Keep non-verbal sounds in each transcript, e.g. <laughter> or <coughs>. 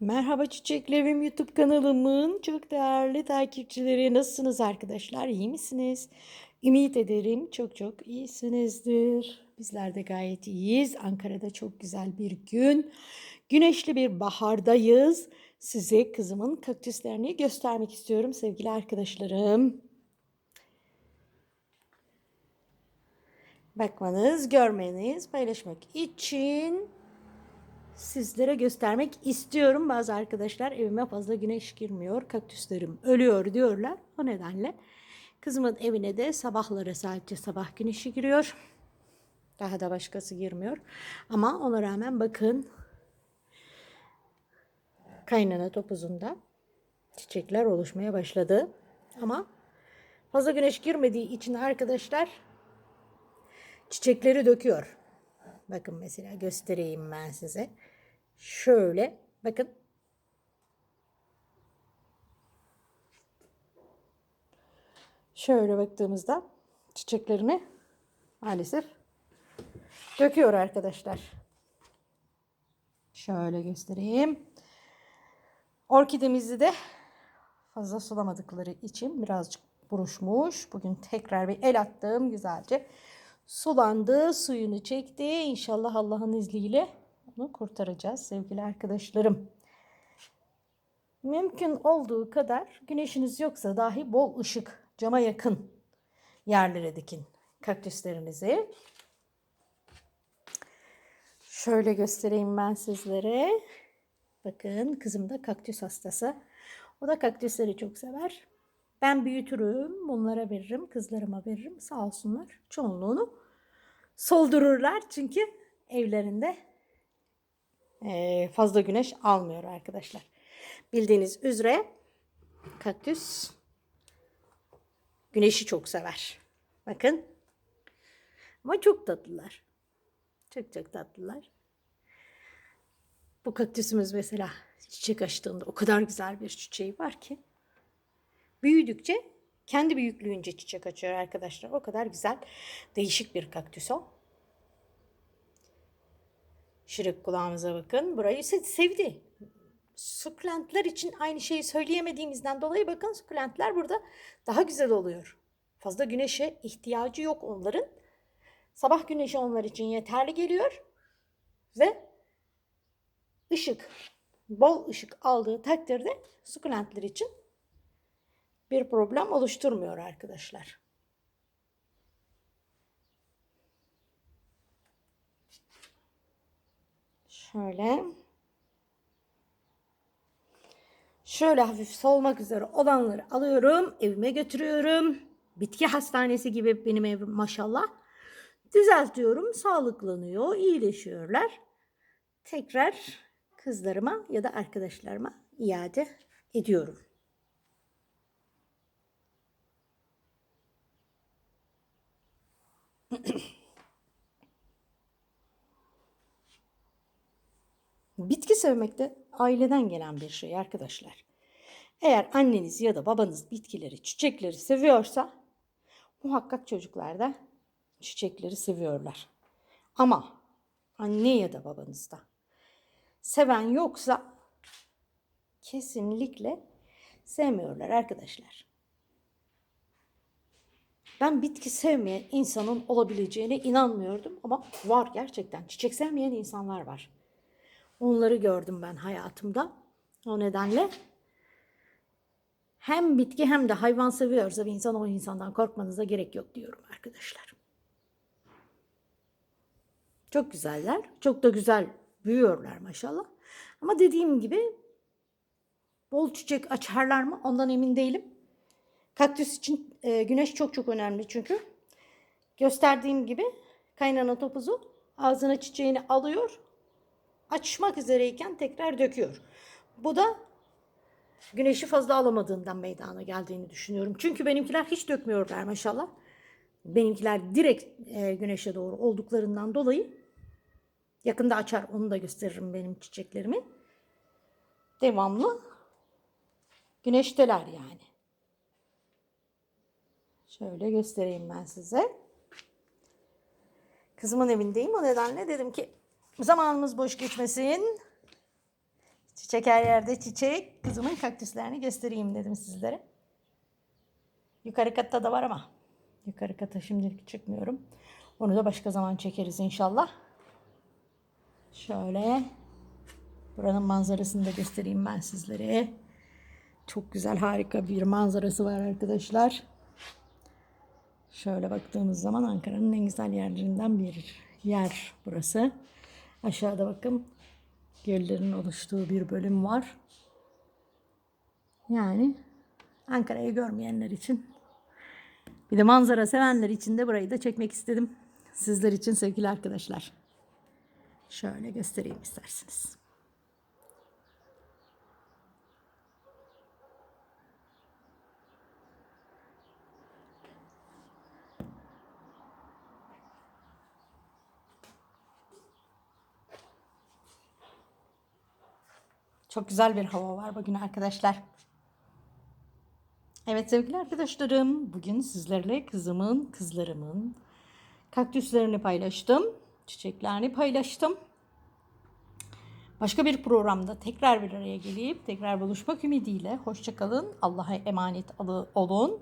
Merhaba Çiçeklerim YouTube kanalımın çok değerli takipçileri. Nasılsınız arkadaşlar? İyi misiniz? Ümit ederim çok çok iyisinizdir. Bizler de gayet iyiyiz. Ankara'da çok güzel bir gün. Güneşli bir bahardayız. Size kızımın kaktüslerini göstermek istiyorum sevgili arkadaşlarım. Bakmanız, görmeniz, paylaşmak için sizlere göstermek istiyorum. Bazı arkadaşlar evime fazla güneş girmiyor, kaktüslerim ölüyor diyorlar. O nedenle kızımın evine de sabahları sadece sabah güneşi giriyor. Daha da başkası girmiyor. Ama ona rağmen bakın kaynana topuzunda çiçekler oluşmaya başladı. Ama fazla güneş girmediği için arkadaşlar çiçekleri döküyor. Bakın mesela göstereyim ben size. Şöyle bakın. Şöyle baktığımızda çiçeklerini maalesef döküyor arkadaşlar. Şöyle göstereyim. Orkidemizi de fazla sulamadıkları için birazcık buruşmuş. Bugün tekrar bir el attım güzelce. Sulandı, suyunu çekti. İnşallah Allah'ın izniyle onu kurtaracağız sevgili arkadaşlarım. Mümkün olduğu kadar güneşiniz yoksa dahi bol ışık, cama yakın yerlere dikin kaktüslerinizi. Şöyle göstereyim ben sizlere. Bakın kızım da kaktüs hastası. O da kaktüsleri çok sever. Ben büyütürüm, bunlara veririm, kızlarıma veririm. Sağ olsunlar çoğunluğunu soldururlar. Çünkü evlerinde fazla güneş almıyor arkadaşlar. Bildiğiniz üzere kaktüs güneşi çok sever. Bakın. Ama çok tatlılar. Çok çok tatlılar. Bu kaktüsümüz mesela çiçek açtığında o kadar güzel bir çiçeği var ki büyüdükçe kendi büyüklüğünce çiçek açıyor arkadaşlar. O kadar güzel. Değişik bir kaktüs o. Şırık kulağımıza bakın. Burayı sevdi. Sukulentler için aynı şeyi söyleyemediğimizden dolayı bakın sukulentler burada daha güzel oluyor. Fazla güneşe ihtiyacı yok onların. Sabah güneşi onlar için yeterli geliyor. Ve ışık, bol ışık aldığı takdirde sukulentler için bir problem oluşturmuyor arkadaşlar. Şöyle. Şöyle hafif solmak üzere olanları alıyorum. Evime götürüyorum. Bitki hastanesi gibi benim evim maşallah. Düzeltiyorum. Sağlıklanıyor. iyileşiyorlar. Tekrar kızlarıma ya da arkadaşlarıma iade ediyorum. <coughs> Bitki sevmek de aileden gelen bir şey arkadaşlar. Eğer anneniz ya da babanız bitkileri, çiçekleri seviyorsa muhakkak çocuklar da çiçekleri seviyorlar. Ama anne ya da babanızda seven yoksa kesinlikle sevmiyorlar arkadaşlar. Ben bitki sevmeyen insanın olabileceğine inanmıyordum ama var gerçekten. Çiçek sevmeyen insanlar var. Onları gördüm ben hayatımda. O nedenle hem bitki hem de hayvan seviyorsa bir insan o insandan korkmanıza gerek yok diyorum arkadaşlar. Çok güzeller. Çok da güzel büyüyorlar maşallah. Ama dediğim gibi bol çiçek açarlar mı ondan emin değilim. Kaktüs için e, güneş çok çok önemli çünkü. Gösterdiğim gibi kaynana topuzu ağzına çiçeğini alıyor. Açmak üzereyken tekrar döküyor. Bu da güneşi fazla alamadığından meydana geldiğini düşünüyorum. Çünkü benimkiler hiç dökmüyorlar maşallah. Benimkiler direkt e, güneşe doğru olduklarından dolayı yakında açar onu da gösteririm benim çiçeklerimi. Devamlı güneşteler yani. Şöyle göstereyim ben size. Kızımın evindeyim. O nedenle dedim ki zamanımız boş geçmesin. Çiçek her yerde çiçek. Kızımın kaktüslerini göstereyim dedim sizlere. Yukarı katta da var ama yukarı kata şimdilik çıkmıyorum. Onu da başka zaman çekeriz inşallah. Şöyle buranın manzarasını da göstereyim ben sizlere. Çok güzel harika bir manzarası var arkadaşlar. Şöyle baktığımız zaman Ankara'nın en güzel yerlerinden bir yer burası. Aşağıda bakın göllerin oluştuğu bir bölüm var. Yani Ankara'yı görmeyenler için bir de manzara sevenler için de burayı da çekmek istedim. Sizler için sevgili arkadaşlar. Şöyle göstereyim isterseniz. Çok güzel bir hava var bugün arkadaşlar. Evet sevgili arkadaşlarım, bugün sizlerle kızımın, kızlarımın kaktüslerini paylaştım. Çiçeklerini paylaştım. Başka bir programda tekrar bir araya gelip tekrar buluşmak ümidiyle hoşçakalın. Allah'a emanet olun.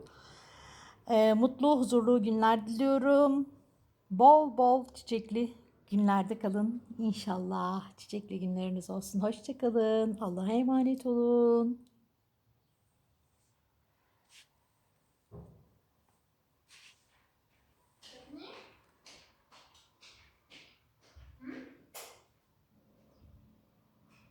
Ee, mutlu, huzurlu günler diliyorum. Bol bol çiçekli günlerde kalın. İnşallah çiçekli günleriniz olsun. Hoşçakalın. Allah'a emanet olun.